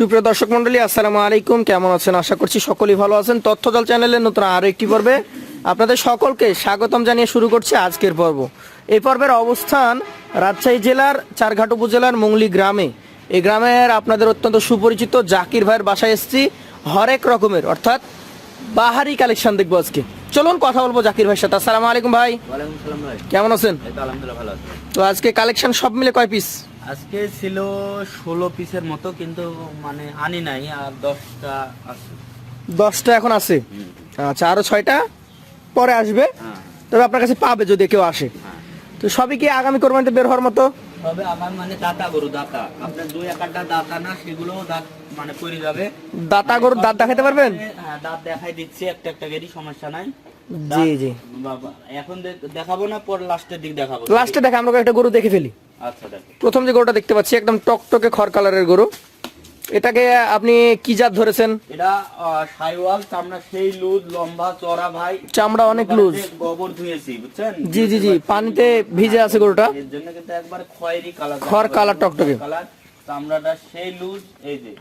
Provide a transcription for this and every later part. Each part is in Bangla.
সুপ্রিয় দর্শক মন্ডলী আসসালামু আলাইকুম। কেমন আছেন? আশা করছি সকলেই ভালো আছেন। তথ্যজল চ্যানেলের নতুন আরও একটি পর্বে আপনাদের সকলকে স্বাগতম জানিয়ে শুরু করছি আজকের পর্ব। এই পর্বের অবস্থান রাজশাহী জেলার চারঘাট উপজেলার মুংলি গ্রামে। এই গ্রামের আপনাদের অত্যন্ত সুপরিচিত জাকির ভাইয়ের বাসায় এসেছি। হরেক রকমের অর্থাৎ বাহারি কালেকশন দেখব আজকে। চলুন কথা বলব জাকির ভাইয়ের সাথে। আসসালামু আলাইকুম ভাই। কেমন আছেন? এই তো আলহামদুলিল্লাহ ভালো আছি। তো আজকে কালেকশন সব মিলে কয় পিস? আজকে ছিল ষোলো পিসের মতো কিন্তু মানে আনি নাই আর দশটা আছে। দশটা এখন আছে? আচ্ছা আরও ছয়টা পরে আসবে। হ্যাঁ। তবে আপনার কাছে পাবে যদি কেউ আসে। হ্যাঁ। তো সবই কি আগামী কোরবানিতে বের হওয়ার মতো? তবে আমার মানে দাতা গরু দাতা। আপনার দুই একটা দাতা না সেগুলো দাঁত মানে পড়ে যাবে। দাতা গরুর দাঁত দেখাতে পারবেন? হ্যাঁ দাঁত দেখাই দিচ্ছি একটা একটা গেরি সমস্যা নাই। জি জি। বাবা, এখন দেখাবো না পর লাস্টের দিক দেখাবো। লাস্টে দেখে আমরা একটা গরু দেখে ফেলি। প্রথম যে গরুটা দেখতে পাচ্ছি একদম টকটকে খড় কালারের গরু। এটাকে আপনি কি জাত ধরেছেন? এটা সাইওয়াল চামড়া সেই লুজ লম্বা চড়া ভাই। চামড়া অনেক লুজ। গোবর ধুয়েছি বুঝছেন? জি জি জি পানিতে ভিজে আছে গরুটা। এর জন্য কিন্তু একবার খয়েরি কালার খড় কালার টকটকে। কালার চামড়াটা সেই লুজ এই যে।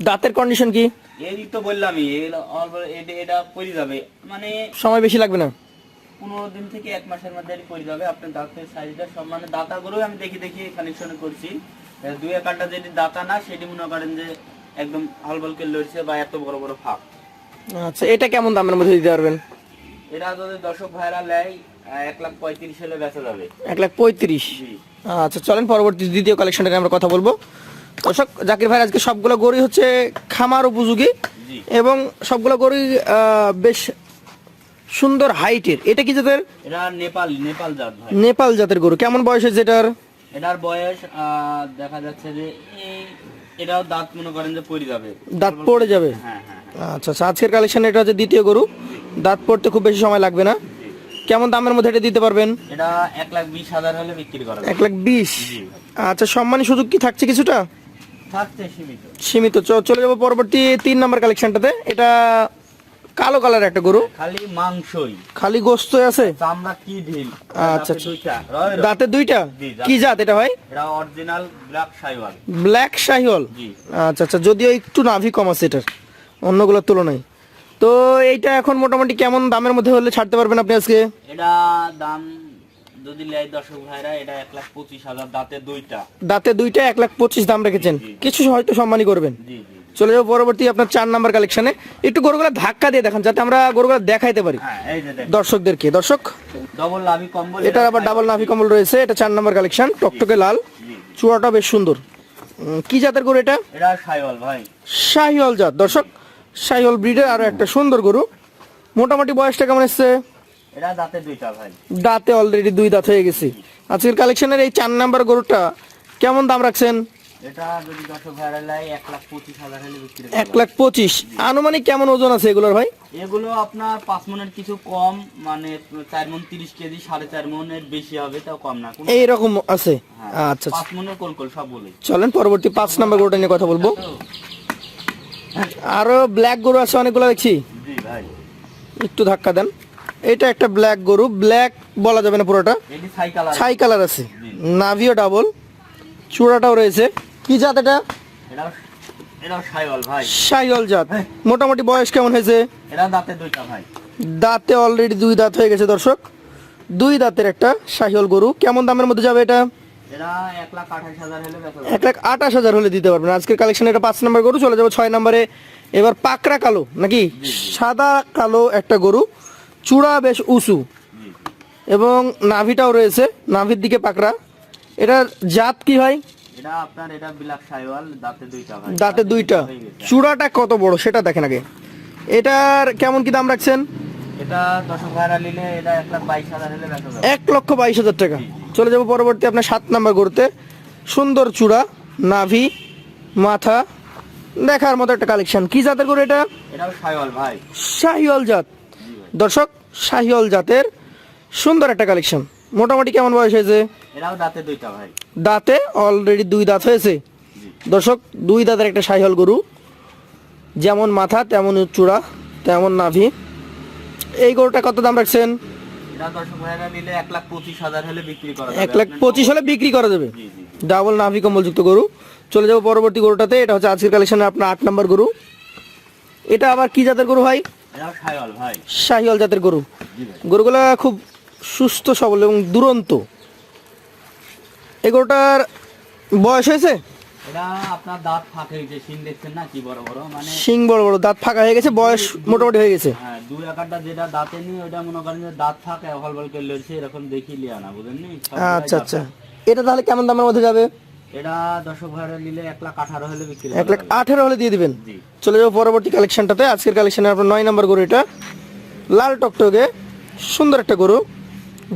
দাঁতের কন্ডিশন কি? এরই তো বললামই এটা এটা পড়ে যাবে। মানে সময় বেশি লাগবে না। পনেরো দিন থেকে এক মাসের মধ্যে পড়ে যাবে। আপনার দাঁতের সাইজটা সব মানে দাতা গরু আমি দেখি দেখি কালেকশন করছি। দুই একারটা যেটি দাঁতা না সেটি মনে করেন যে একদম হলবলকে লড়ছে বা এত বড় বড় ফাঁক। আচ্ছা এটা কেমন দামের মধ্যে দিতে পারবেন? এটা যদি দর্শক ভাইরা নেয় এক লাখ পঁয়ত্রিশ হলে বেচা যাবে। এক লাখ পঁয়ত্রিশ? আচ্ছা চলেন পরবর্তী দ্বিতীয় কালেকশনটাকে আমরা কথা বলব। দর্শক জাকির ভাই আজকে সবগুলো গরুই হচ্ছে খামার উপযোগী এবং সবগুলো গরুই বেশ সুন্দর হাইটের। এটা কি জাতের? এরা নেপাল নেপাল জাত ভাই। নেপাল জাতের গরু। কেমন বয়স হয়েছে এটার? এটার বয়স দেখা যাচ্ছে যে এটাও দাঁত মনে করেন যে পড়ে যাবে। দাঁত পড়ে যাবে? হ্যাঁ হ্যাঁ হ্যাঁ। আচ্ছা আচ্ছা। আজকের কালেকশন এটা হচ্ছে দ্বিতীয় গরু। দাঁত পড়তে খুব বেশি সময় লাগবে না। কেমন দামের মধ্যে এটা দিতে পারবেন? এটা এক লাখ বিশ হাজার হলে বিক্রি করা এক লাখ বিশ? আচ্ছা সম্মানী সুযোগ কি থাকছে কিছুটা? থাকছে সীমিত। সীমিত। চলে যাব পরবর্তী তিন নম্বর কালেকশনটাতে এটা কালো কালার একটা গরু? খালি মাংসই। খালি গোস্ত আছে? চামড়া কি ঢিল আচ্ছা, দাঁতে। দাঁতে দুইটা? কি জাত এটা ভাই? এটা original black Sahiwal black Sahiwal? জি। আচ্ছা আচ্ছা যদিও একটু নাভি কম আছে এটার অন্যগুলোর তুলনায়। তো এইটা এখন মোটামুটি কেমন দামের মধ্যে হলে ছাড়তে পারবেন আপনি আজকে? এটা দাম যদি লেয় দর্শক ভাইরা এটা এক লাখ পঁচিশ হাজার দাঁতে দুইটা। দাঁতে দুইটা এক লাখ পঁচিশ দাম রেখেছেন। কিছু হয়তো সম্মানই করবেন। জি জি। চলে যাব পরবর্তী আপনার চার নাম্বার কালেকশনে একটু গরুগুলো ধাক্কা দিয়ে দেখান যাতে আমরা গরুগুলো দেখাইতে পারি। হ্যাঁ দর্শকদেরকে দর্শক এটার আবার ডাবল নাভি কম্বল রয়েছে এটা চার নাম্বার কালেকশন টকটকে লাল চূড়াটা বেশ সুন্দর। কি জাতের গরু এটা? শাহিওয়াল জাত। দর্শক শাহিওয়াল ব্রিডের আরও একটা সুন্দর গরু। মোটামুটি বয়সটা কেমন এসছে? দাঁতে দাঁতে অলরেডি দুই দাঁত হয়ে গেছে। আজকের কালেকশনের এই চার নাম্বার গরুটা কেমন দাম রাখছেন? এটা যদি দর্শক ভাইরা লাই এক লাখ পঁচিশ হাজার হলে বিক্রি এক লাখ পঁচিশ। আনুমানিক কেমন ওজন আছে এগুলোর ভাই? এগুলো আপনার পাঁচ মনের কিছু কম মানে চার মন তিরিশ কেজি সাড়ে চার মনের বেশি হবে তাও কম না। এইরকম আছে? হ্যাঁ, আচ্ছা আচ্ছা। পাঁচ মনের কোল কোল সব বলে। চলেন পরবর্তী পাঁচ নাম্বার গরুটা নিয়ে কথা বলব। আরও ব্ল্যাক গরু আছে অনেকগুলো দেখছি? জি ভাই। একটু ধাক্কা দেন। এটা একটা ব্ল্যাক গরু। ব্ল্যাক বলা যাবে না পুরোটা। ছাই কালার আছে। নাভিও ডাবল চূড়াটাও রয়েছে। কি জাত এটা? সাইওয়াল জাত। মোটামুটি বয়স কেমন হয়েছে? দাঁতে অলরেডি দুই দাঁত হয়ে গেছে দর্শক। দুই দাঁতের একটা শাহিওয়াল গরু। কেমন দামের মধ্যে যাবে এটা? এক লাখ আঠাশ হাজার হলে বেচা যাবে। এক লাখ আঠাশ হাজার হলে দিতে পারবেন। আজকের কালেকশন এটা পাঁচ নম্বর গরু চলে যাবে ছয় নম্বরে এবার পাকড়া কালো নাকি? সাদা কালো একটা গরু। চূড়া বেশ উঁচু। এবং নাভিটাও রয়েছে নাভির দিকে পাকড়া। এটার জাত কি হয় এটা আপনার এটা বিলাক সাইওয়াল দাঁতে দুইটা দাঁতে দুইটা। চূড়াটা কত বড় সেটা দেখেন আগে। এটার কেমন কি দাম রাখছেন? এটা দর্শক ভাইরা নিলে এটা এক লাখ বাইশ হাজার হলে এক লক্ষ বাইশ হাজার টাকা। চলে যাব পরবর্তী আপনার সাত নাম্বার সুন্দর চূড়া নাভি মাথা। দেখার মতো একটা কালেকশন কি জাতের গরু এটা? এটাও ভাই। শাহিওয়াল জাত। দর্শক শাহিওয়াল জাতের সুন্দর একটা কালেকশন মোটামুটি কেমন বয়স হয়েছে? দাঁতে দুইটা ভাই। দাঁতে অলরেডি দুই দাঁত হয়েছে। দর্শক দুই দাঁতের একটা শাহিওয়াল গরু। যেমন মাথা তেমন চূড়া তেমন নাভি। এই গরুটা কত দাম রাখছেন? এক লাখ পঁচিশ হলে বিক্রি করা যাবে। ডাবল নাভি কম্বলযুক্ত গরু। চলে যাব পরবর্তী গরুটাতে। এটা হচ্ছে আজকের কালেকশনের আপনার আট নম্বর গরু। এটা আবার কি জাতের গরু ভাই? শাহিওয়াল জাতের গরু। গরুগুলা খুব সুস্থ সবল এবং দুরন্ত। এই গরুটার বয়স হয়েছে? এটা আপনার দাঁত ফাঁকে হয়েছে শিং দেখছেন না? কি বড় বড়? মানে শিং বড় বড় দাঁত ফাঁকা হয়ে গেছে বয়স মোটামুটি হয়ে গেছে। হ্যাঁ দুই একারটা যেটা দাঁতে নিয়ে ওটা মনে করেন যে দাঁত ফাঁকে হল বল করে লড়ছে এরকম দেখি লিয়া না বুঝেননি সবগুলাই আচ্ছা আচ্ছা। এটা তাহলে কেমন দামের মধ্যে যাবে? এটা দর্শক ভাড়া নিলে এক লাখ আঠারো হলে বিক্রি এক লাখ যাবে। আঠেরো হলে দিয়ে দিবেন। চলে যাব পরবর্তী কালেকশনটাতে আজকের কালেকশনে আপনার নয় নম্বর গরু এটা। লাল টকটকে সুন্দর একটা গরু।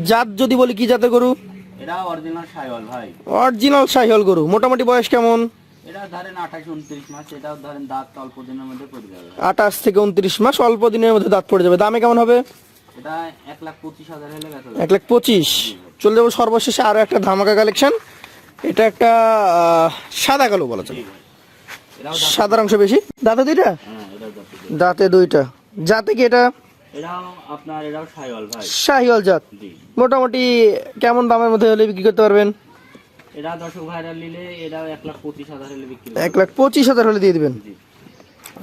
জাত যদি বলি কি জাতের গরু? এটা অরিজিনাল সাইওয়াল ভাই। অরিজিনাল শাহিওয়াল গরু। মোটামুটি বয়স কেমন? এটা ধরেন আঠাশ উনত্রিশ মাস এটাও ধরেন দাঁত অল্প দিনের মধ্যে পড়ে যাবে। আঠাশ থেকে উনত্রিশ মাস অল্প দিনের মধ্যে দাঁত পড়ে যাবে। দামে কেমন হবে? এটা লাখ হাজার হলে চলে যাব সর্বশেষে আরও একটা ধামাকা কালেকশন এটা একটা আহ, সাদা কালো বলা যায় সাদার অংশ বেশি? দাঁতে দুইটা? হ্যাঁ দাঁত দাঁতে দুইটা। জাতে কি এটা? এটাও আপনার ভাই। শাহিওয়াল জাত। জি। মোটামুটি কেমন দামের মধ্যে হলে বিক্রি করতে পারবেন? এটা দর্শক ভাইরা নিলে এটাও এক লাখ পঁচিশ হাজার হলে বিক্রি এক লাখ পঁচিশ হাজার হলে দিয়ে দিবেন।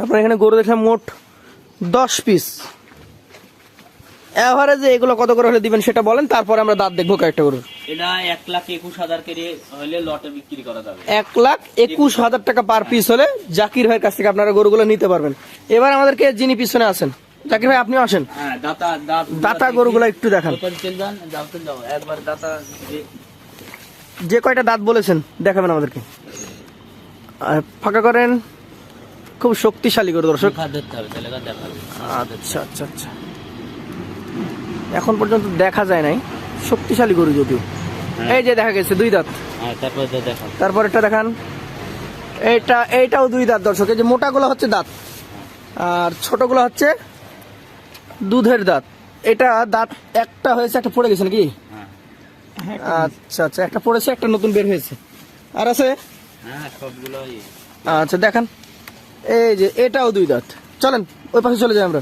আপনার এখানে গরু দেখলাম মোট দশ পিস। এভারেজে এগুলো কত করে হলে দিবেন সেটা বলেন তারপরে আমরা দাঁত দেখব কয়েকটা গরুর। এটা এক লাখ একুশ হাজার করে হলে লটে বিক্রি করা যাবে। এক লাখ একুশ হাজার টাকা পার পিস হলে জাকির ভাইয়ের কাছ থেকে আপনারা গরুগুলো নিতে পারবেন। এবার আমাদেরকে যিনি পিছনে আছেন জাকির ভাই আপনি আসেন। হ্যাঁ দাতা গরুগুলো একটু দেখান। যে- কয়টা দাঁত বলেছেন দেখাবেন আমাদেরকে। ফাঁকা করেন। খুব শক্তিশালী গরু দর্শক। আচ্ছা আচ্ছা আচ্ছা। এখন পর্যন্ত দেখা যায় নাই। শক্তিশালী গরু যদিও। এই যে দেখা গেছে দুই দাঁত। হ্যাঁ তারপর এটা দেখান। এইটা এইটাও দুই দাঁত দর্শক। এই যে মোটাগুলো হচ্ছে দাঁত। আর ছোটগুলো হচ্ছে দুধের দাঁত। এটা দাঁত একটা হয়েছে একটা পড়ে গেছে নাকি? হ্যাঁ। আচ্ছা আচ্ছা একটা পড়েছে একটা নতুন বের হয়েছে। আর আছে? হ্যাঁ আচ্ছা দেখান। এই যে এটাও দুই দাঁত। চলেন ওই পাশে চলে যাই আমরা।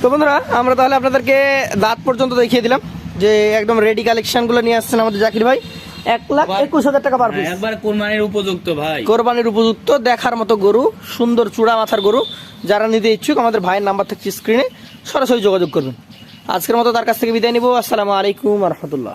তো বন্ধুরা আমরা তাহলে আপনাদেরকে দাঁত পর্যন্ত দেখিয়ে দিলাম যে একদম রেডি কালেকশনগুলো নিয়ে আসছেন আমাদের জাকির ভাই। এক লাখ একুশ হাজার টাকা পার পিস একবার কোরবানির উপযুক্ত ভাই। কোরবানির উপযুক্ত দেখার মতো গরু সুন্দর চূড়া মাথার গরু। যারা নিতে ইচ্ছুক আমাদের ভাইয়ের নাম্বার থাকছে স্ক্রিনে সরাসরি যোগাযোগ করবেন। আজকের মতো তার কাছ থেকে বিদায় নিবো। আসসালামু আলাইকুম রহমতুল্লাহ।